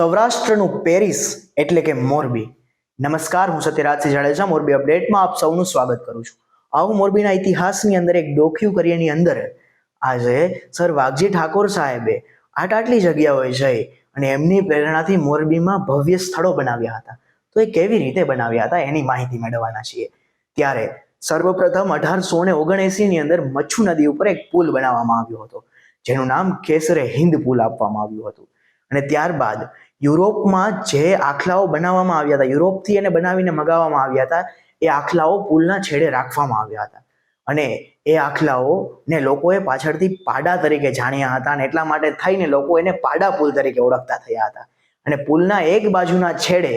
સૌરાષ્ટ્રનું Paris એટલે કે મોરબી. નમસ્કાર, હું સત્યરાજસિંહ જાડેજા, મોરબી અપડેટમાં આપ સૌનું સ્વાગત કરું છું. આવું મોરબીના ઇતિહાસની અંદર એક ડોક્યુ કરીએની અંદર આજે સર વાઘજી ઠાકોર સાહેબે આટ આટલી જગ્યાઓએ જઈ અને એમની પ્રેરણાથી મોરબીમાં ભવ્ય સ્થળો બનાવ્યા હતા. તો એ કેવી રીતે બનાવ્યા હતા એની માહિતી મેળવવાના છીએ. ત્યારે સર્વપ્રથમ અઢારસો ને ઓગણએંસીની અંદર મચ્છુ નદી ઉપર એક પુલ બનાવવામાં આવ્યો હતો. જેનું નામ કેસરે હિન્દ પુલ આપવામાં આવ્યું હતું. અને ત્યારબાદ યુરોપમાં જે આખલાઓ બનાવવામાં આવ્યા હતા, યુરોપથી એને બનાવીને મગાવવામાં આવ્યા હતા, એ આખલાઓ પુલના છેડે રાખવામાં આવ્યા હતા. અને એ આખલાઓને લોકોએ પાછળથી પાડા તરીકે જાણ્યા હતા અને એટલા માટે થઈને લોકો એને પાડા પુલ તરીકે ઓળખતા થયા હતા. અને પુલના એક બાજુના છેડે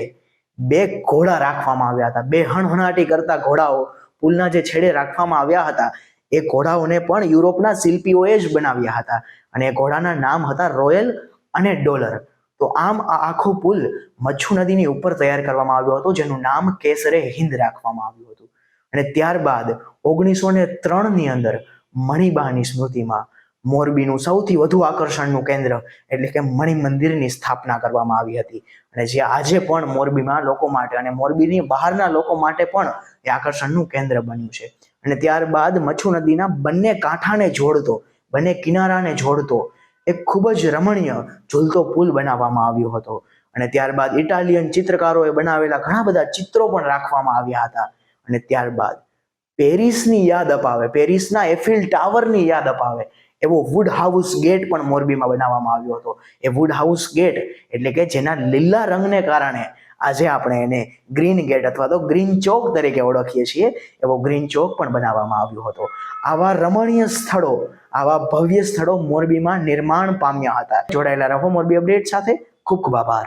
બે ઘોડા રાખવામાં આવ્યા હતા. બે હણહણાટી કરતા ઘોડાઓ પુલના જે છેડે રાખવામાં આવ્યા હતા, એ ઘોડાઓને પણ યુરોપના શિલ્પીઓએ જ બનાવ્યા હતા. અને એ ઘોડાના નામ હતા રોયલ અને ડોલર. તો આમ આ આખો પુલ મચ્છુ નદીની ઉપર તૈયાર કરવામાં આવ્યો હતો, જેનું નામ કેસરે હિન્દ રાખવામાં આવ્યું હતું. અને ત્યારબાદ ઓગણીસો ને ત્રણની અંદર મણિબાની સ્મૃતિમાં મોરબીનું સૌથી વધુ આકર્ષણનું કેન્દ્ર એટલે કે મણિ મંદિરની સ્થાપના કરવામાં આવી હતી. અને જે આજે પણ મોરબીમાં લોકો માટે અને મોરબીની બહારના લોકો માટે પણ એ આકર્ષણનું કેન્દ્ર બન્યું છે. અને ત્યારબાદ મચ્છુ નદીના બંને કાંઠાને જોડતો, બંને કિનારાને જોડતો એક ખૂબ જ રમણીય ઝૂલતો પુલ બનાવવામાં આવ્યો હતો. અને ત્યારબાદ ઇટાલિયન ચિત્રકારોએ બનાવેલા ઘણા બધા ચિત્રો પણ રાખવામાં આવ્યા હતા. અને ત્યારબાદ પેરિસની યાદ અપાવે, પેરિસના એફિલ ટાવરની યાદ અપાવે. એવો વુડ હાઉસ ગેટ પણ મોરબીમાં બનાવવામાં આવ્યો હતો. એ વુડ હાઉસ ગેટ એટલે કે જેના લીલા રંગને કારણે આજે આપણે એને ગ્રીન ગેટ અથવા તો ગ્રીન ચોક તરીકે ઓળખીએ છીએ. એવો ગ્રીન ચોક પણ બનાવવામાં આવ્યો હતો. આવા રમણીય સ્થળો, આવા ભવ્ય સ્થળો મોરબીમાં નિર્માણ પામ્યા હતા. જોડાયેલા રહો મોરબી અપડેટ સાથે. ખૂબ ખૂબ આભાર.